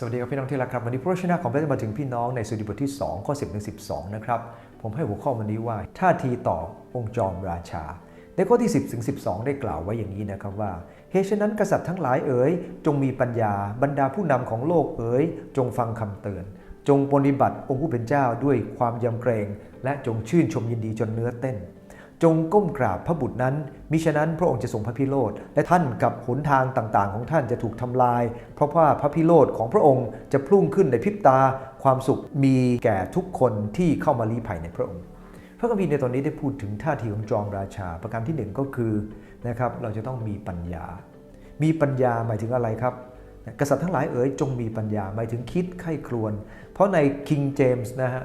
สวัสดีครับพี่น้องที่รักครับ วันนี้พระวจนะของพระเจ้ามาถึงพี่น้องในสุดีบทที่ 2 ข้อ 10ถึง12 นะครับ ผมให้หัวข้อวันนี้ว่าท่าทีต่อองค์จอมราชา ในข้อที่ 10ถึง12 ได้กล่าวไว้อย่างนี้นะครับว่าเหตุฉะนั้นกษัตริย์ทั้งหลายเอ๋ยจงมีปัญญาบรรดาผู้นำของโลกเอ๋ยจงฟังคำเตือน จงปฏิบัติองค์ผู้เป็นเจ้าด้วยความยำเกรง และจงชื่นชมยินดีจนเนื้อเต้น จงก้มกราบพระบุตรนั้น มิฉะนั้นพระองค์จะทรงพระพิโรธ และท่านกับหนทางต่างๆ ของท่านจะถูกทำลาย เพราะว่าพระพิโรธของพระองค์จะพุ่งขึ้นในพริบตา ความสุขมีแก่ทุกคนที่เข้ามาลี้ภัยในพระองค์ พระคัมภีร์ในตอนนี้ได้พูดถึงท่าทีของจอมราชา ประการที่หนึ่งก็คือนะครับเราจะต้องมีปัญญา มีปัญญาหมายถึงอะไรครับกษัตริย์ทั้งหลายเอ๋ยจงมีปัญญาหมายถึงคิดไข้ครวน เพราะใน King James นะฮะ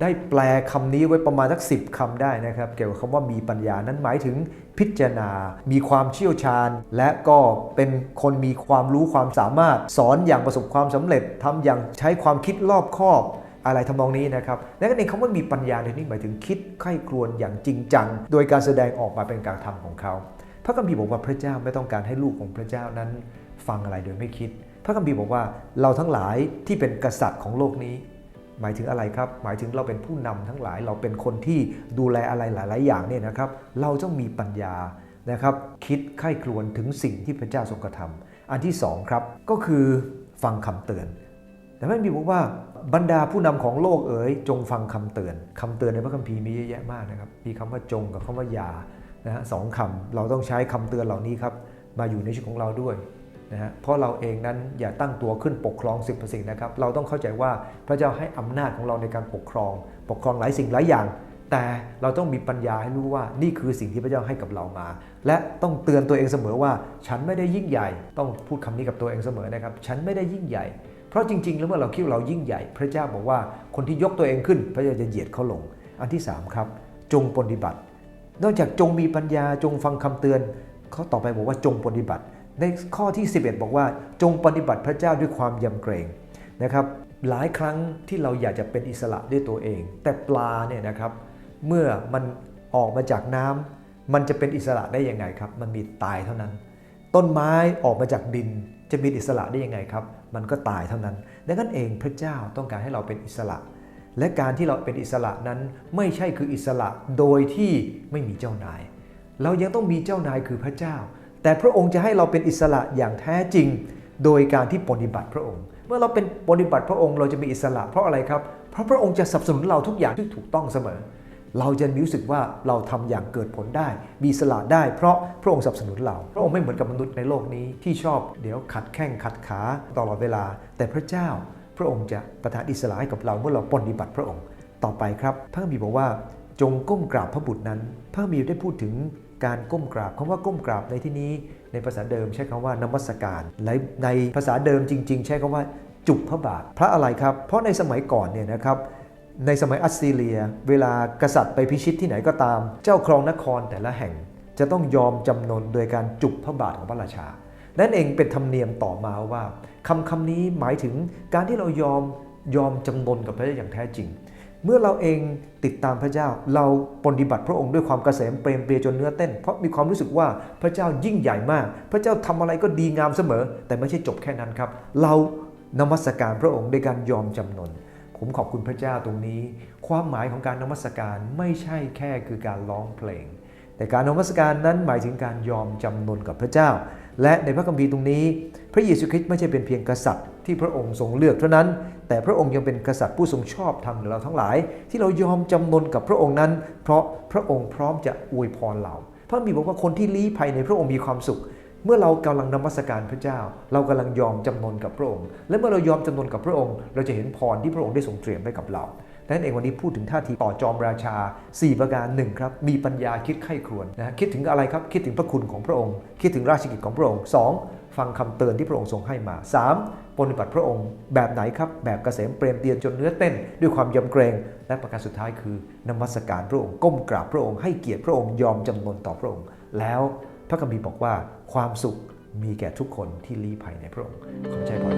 ได้แปลคำนี้ไว้ประมาณสักสิบคำได้นะครับ เกี่ยวกับคำว่ามีปัญญานั้นหมายถึงพิจารณา มีความเชี่ยวชาญ และก็เป็นคนมีความรู้ความสามารถ สอนอย่างประสบความสำเร็จทำอย่างใช้ความคิดรอบคอบอะไรทำนองนี้นะครับและก็ในคำว่ามีปัญญาในนี้หมายถึงคิดไข้ครวญอย่างจริงจัง โดยการแสดงออกมาเป็นการทำของเขา พระคัมภีร์บอกว่าพระเจ้าไม่ต้องการให้ลูกของพระเจ้านั้นฟังอะไรโดยไม่คิด พระคัมภีร์บอกว่าเราทั้งหลายที่เป็นกษัตริย์ของโลกนี้ หมายถึงอะไรครับ หมายถึงเราเป็นผู้นำทั้งหลาย เราเป็นคนที่ดูแลอะไรหลาย ๆ อย่างเนี่ยนะครับ เราต้องมีปัญญานะครับ คิดไข้ครวญถึงสิ่งที่พระเจ้าทรงกระทำอันที่สองครับก็คือฟังคำเตือน แต่พระคัมภีร์บอกว่าบรรดาผู้นำของโลกเอ๋ยจงฟังคำเตือนคำเตือนในพระคัมภีร์มีเยอะแยะมากนะครับมีคำว่าจงกับคำว่าอย่านะฮะสองคำเราต้องใช้คำเตือนเหล่านี้ครับมาอยู่ในชีวิตของเราด้วย นะฮะเพราะเราเองนั้นอย่าตั้งตัวขึ้นปกครองสิ่งประสิ่งนะครับ เราต้องเข้าใจว่าพระเจ้าให้อำนาจของเราในการปกครอง ปกครองหลายสิ่งหลายอย่าง แต่เราต้องมีปัญญาให้รู้ว่านี่คือสิ่งที่พระเจ้าให้กับเรามา และต้องเตือนตัวเองเสมอว่า ฉันไม่ได้ยิ่งใหญ่ ต้องพูดคำนี้กับตัวเองเสมอนะครับ ฉันไม่ได้ยิ่งใหญ่ เพราะจริงๆ แล้วเมื่อเราคิดเรายิ่งใหญ่ พระเจ้าบอกว่าคนที่ยกตัวเองขึ้น พระเจ้าจะเหยียดเขาลง อันที่สามครับจงปฏิบัติ นอกจากจงมีปัญญาจงฟังคำเตือนเขาต่อไปบอกว่าจงปฏิบัติ ในข้อที่ 11 บอกว่าจงปฏิบัติพระเจ้าด้วยความยำเกรงนะครับหลายครั้งที่เราอยากจะเป็นอิสระด้วยตัวเอง แต่ปลาเนี่ยนะครับเมื่อมันออกมาจากน้ำมันจะเป็นอิสระได้ยังไงครับ มันมีตายเท่านั้น ต้นไม้ออกมาจากดินจะมีอิสระได้ยังไงครับ มันก็ตายเท่านั้นดังนั้นเองพระเจ้าต้องการให้เราเป็นอิสระ และการที่เราเป็นอิสระนั้นไม่ใช่คืออิสระโดยที่ไม่มีเจ้านาย เรายังต้องมีเจ้านายคือพระเจ้า แต่พระองค์จะให้เราเป็นอิสระอย่างแท้จริง โดยการที่ปฏิบัติพระองค์ เมื่อเราเป็นปฏิบัติพระองค์เราจะมีอิสระเพราะอะไรครับ เพราะพระองค์จะสนับสนุนเราทุกอย่างที่ถูกต้องเสมอ เราจะมีรู้สึกว่าเราทำอย่างเกิดผลได้ มีอิสระได้ เพราะพระองค์สนับสนุนเรา พระองค์ไม่เหมือนกับมนุษย์ในโลกนี้ที่ชอบเดี๋ยวขัดแข้งขัดขาตลอดเวลา แต่พระเจ้า พระองค์จะประทานอิสระให้กับเราเมื่อเราปฏิบัติพระองค์ ต่อไปครับพระคัมภีร์บอกว่าจงก้มกราบพระบุตรนั้น พระคัมภีร์ได้พูดถึง การก้มกราบคำว่าก้มกราบในที่นี้ ในภาษาเดิมใช้คำว่านมัสการและในภาษาเดิมจริง ๆ ใช้คำว่าจุบพระบาทพระอะไรครับ เพราะในสมัยก่อนเนี่ยนะครับในสมัยอัสซีเรีย เวลากษัตริย์ไปพิชิตที่ไหนก็ตาม เจ้าครองนครแต่ละแห่ง จะต้องยอมจำนนโดยการจุบพระบาทของพระราชา นั่นเองเป็นธรรมเนียมต่อมาว่าคำคำนี้หมายถึงการที่เรายอมยอมจำนนกับพระเจ้าอย่างแท้จริง เมื่อเราเองติดตามพระเจ้า เราปฏิบัติพระองค์ด้วยความกเกษมเปรมเปรีจนเนื้อเต้น เพราะมีความรู้สึกว่าพระเจ้ายิ่งใหญ่มาก พระเจ้าทำอะไรก็ดีงามเสมอ แต่ไม่ใช่จบแค่นั้นครับ เรานมัสการพระองค์ด้วยการยอมจำนนผมขอบคุณพระเจ้าตรงนี้ ความหมายของการนมัสการไม่ใช่แค่คือการร้องเพลง แต่การนมัสการนั้นหมายถึงการยอมจำนนกับพระเจ้า และในพระคัมภีร์ตรงนี้ พระเยซูคริสต์ไม่ใช่เป็นเพียงกษัตริย์ที่พระองค์ทรงเลือกเท่านั้น แต่พระองค์ยังเป็นกษัตริย์ผู้ทรงชอบธรรมเราทั้งหลาย ที่เรายอมจำนนกับพระองค์นั้น เพราะพระองค์พร้อมจะอวยพรเรา พระคัมภีร์บอกว่าคนที่ลี้ภัยในพระองค์มีความสุข เมื่อเรากำลังนมัสการพระเจ้า เรากำลังยอมจำนนกับพระองค์ และเมื่อเรายอมจำนนกับพระองค์ เราจะเห็นพรที่พระองค์ได้ทรงเตรียมไว้กับเรา ดังนั้นเองวันนี้พูดถึงท่าทีต่อจอมราชา 4 ประการหนึ่งครับ มีปัญญาคิดไข้ครวญนะคิดถึงอะไรครับ คิดถึงพระคุณของพระองค์ คิดถึงราชกิจของพระองค์ 2. ฟังคำเตือนที่พระองค์ทรงให้มา 3. ปฏิบัติพระองค์แบบไหนครับ แบบกเกษมเปรมเตียนจนเนื้อเต้น ด้วยความยำเกรง และประการสุดท้ายคือนมัสการพระองค์ก้มกราบพระองค์ให้เกียรติพระองค์ยอมจำนนต่อพระองค์ แล้วพระคัมภีร์บอกว่าความสุขมีแก่ทุกคนที่ลี้ภัยในพระองค์ขอใจพรครับ